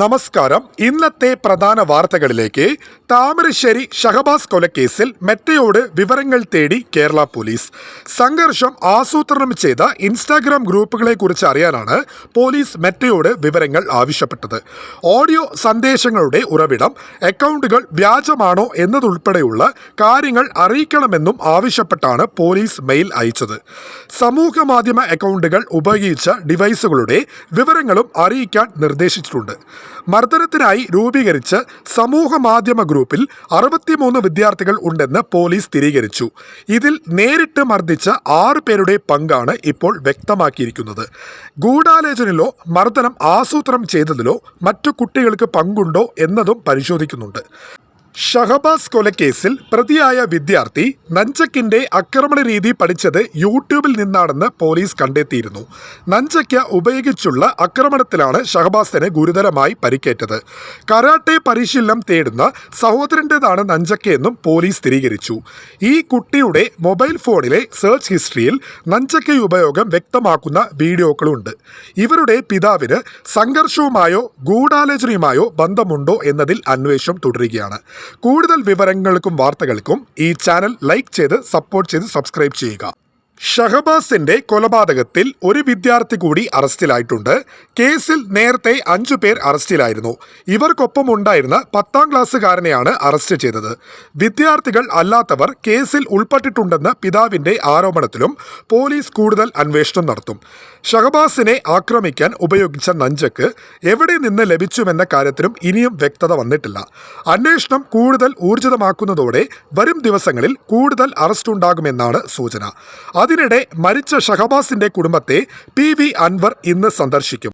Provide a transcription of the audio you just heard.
നമസ്കാരം. ഇന്നത്തെ പ്രധാന വാർത്തകളിലേക്ക് താമരശ്ശേരി ഷഹബാസ് കൊലക്കേസിൽ മെറ്റയോട് വിവരങ്ങൾ തേടി കേരള പോലീസ്. സംഘർഷം ആസൂത്രണം ചെയ്ത ഇൻസ്റ്റാഗ്രാം ഗ്രൂപ്പുകളെ കുറിച്ച് അറിയാനാണ് പോലീസ് മെറ്റയോട് വിവരങ്ങൾ ആവശ്യപ്പെട്ടത്. ഓഡിയോ സന്ദേശങ്ങളുടെ ഉറവിടം അക്കൗണ്ടുകൾ വ്യാജമാണോ എന്നതുൾപ്പെടെയുള്ള കാര്യങ്ങൾ അറിയിക്കണമെന്നും ആവശ്യപ്പെട്ടാണ് പോലീസ് മെയിൽ അയച്ചത്. സമൂഹ മാധ്യമ അക്കൗണ്ടുകൾ ഉപയോഗിച്ച ഡിവൈസുകളുടെ വിവരങ്ങളും അറിയിക്കാൻ നിർദ്ദേശിച്ചിട്ടുണ്ട്. മർദ്ദനത്തിനായി രൂപീകരിച്ച് സമൂഹ മാധ്യമ ഗ്രൂപ്പിൽ അറുപത്തിമൂന്ന് വിദ്യാർത്ഥികൾ ഉണ്ടെന്ന് പോലീസ് സ്ഥിരീകരിച്ചു. ഇതിൽ നേരിട്ട് മർദ്ദിച്ച ആറ് പേരുടെ പങ്കാണ് ഇപ്പോൾ വ്യക്തമാക്കിയിരിക്കുന്നത്. ഗൂഢാലോചനയിലോ മർദ്ദനം ആസൂത്രണം ചെയ്തതിലോ മറ്റു കുട്ടികൾക്ക് പങ്കുണ്ടോ എന്നതും പരിശോധിക്കുന്നുണ്ട്. ഷഹബാസ് കൊലക്കേസിൽ പ്രതിയായ വിദ്യാർത്ഥി നഞ്ചക്കിന്റെ ആക്രമണ രീതി പഠിച്ചത് യൂട്യൂബിൽ നിന്നാണെന്ന് പോലീസ് കണ്ടെത്തിയിരുന്നു. നഞ്ചക്ക ഉപയോഗിച്ചുള്ള ആക്രമണത്തിലാണ് ഷഹബാസിന് ഗുരുതരമായി പരിക്കേറ്റത്. കരാട്ടെ പരിശീലനം തേടുന്ന സഹോദരന്റെതാണ് നഞ്ചക്കയെന്നും പോലീസ് സ്ഥിരീകരിച്ചു. ഈ കുട്ടിയുടെ മൊബൈൽ ഫോണിലെ സെർച്ച് ഹിസ്റ്ററിയിൽ നഞ്ചക്ക ഉപയോഗം വ്യക്തമാക്കുന്ന വീഡിയോകളുണ്ട് ഇവരുടെ പിതാവിന് സംഘർഷവുമായോ ഗൂഢാലോചനയുമായോ ബന്ധമുണ്ടോ എന്നതിൽ അന്വേഷണം തുടരുകയാണ്. കൂടുതൽ വിവരങ്ങൾക്കും വാർത്തകൾക്കും ഈ ചാനൽ ലൈക്ക് ചെയ്ത് സപ്പോർട്ട് ചെയ്ത് സബ്സ്ക്രൈബ് ചെയ്യുക. ഷഹബാസിന്റെ കൊലപാതകത്തിൽ ഒരു വിദ്യാർത്ഥി കൂടി അറസ്റ്റിലായിട്ടുണ്ട്. കേസിൽ നേരത്തെ അഞ്ചു പേർ അറസ്റ്റിലായിരുന്നു. ഇവർക്കൊപ്പം ഉണ്ടായിരുന്ന പത്താം ക്ലാസ്സുകാരനെയാണ് അറസ്റ്റ് ചെയ്തത്. വിദ്യാർത്ഥികൾ അല്ലാത്തവർ കേസിൽ ഉൾപ്പെട്ടിട്ടുണ്ടെന്ന പിതാവിന്റെ ആരോപണത്തിലും പോലീസ് കൂടുതൽ അന്വേഷണം നടത്തും. ഷഹബാസിനെ ആക്രമിക്കാൻ ഉപയോഗിച്ച നഞ്ചക്ക് എവിടെ നിന്ന് ലഭിച്ചുവെന്ന കാര്യത്തിലും ഇനിയും വ്യക്തത വന്നിട്ടില്ല. അന്വേഷണം കൂടുതൽ ഊർജിതമാക്കുന്നതോടെ വരും ദിവസങ്ങളിൽ കൂടുതൽ അറസ്റ്റ് ഉണ്ടാകുമെന്നാണ് സൂചന. അതിനിടെ മരിച്ച ഷഹബാസിന്റെ കുടുംബത്തെ പി വി അൻവർ ഇന്ന് സന്ദർശിക്കും.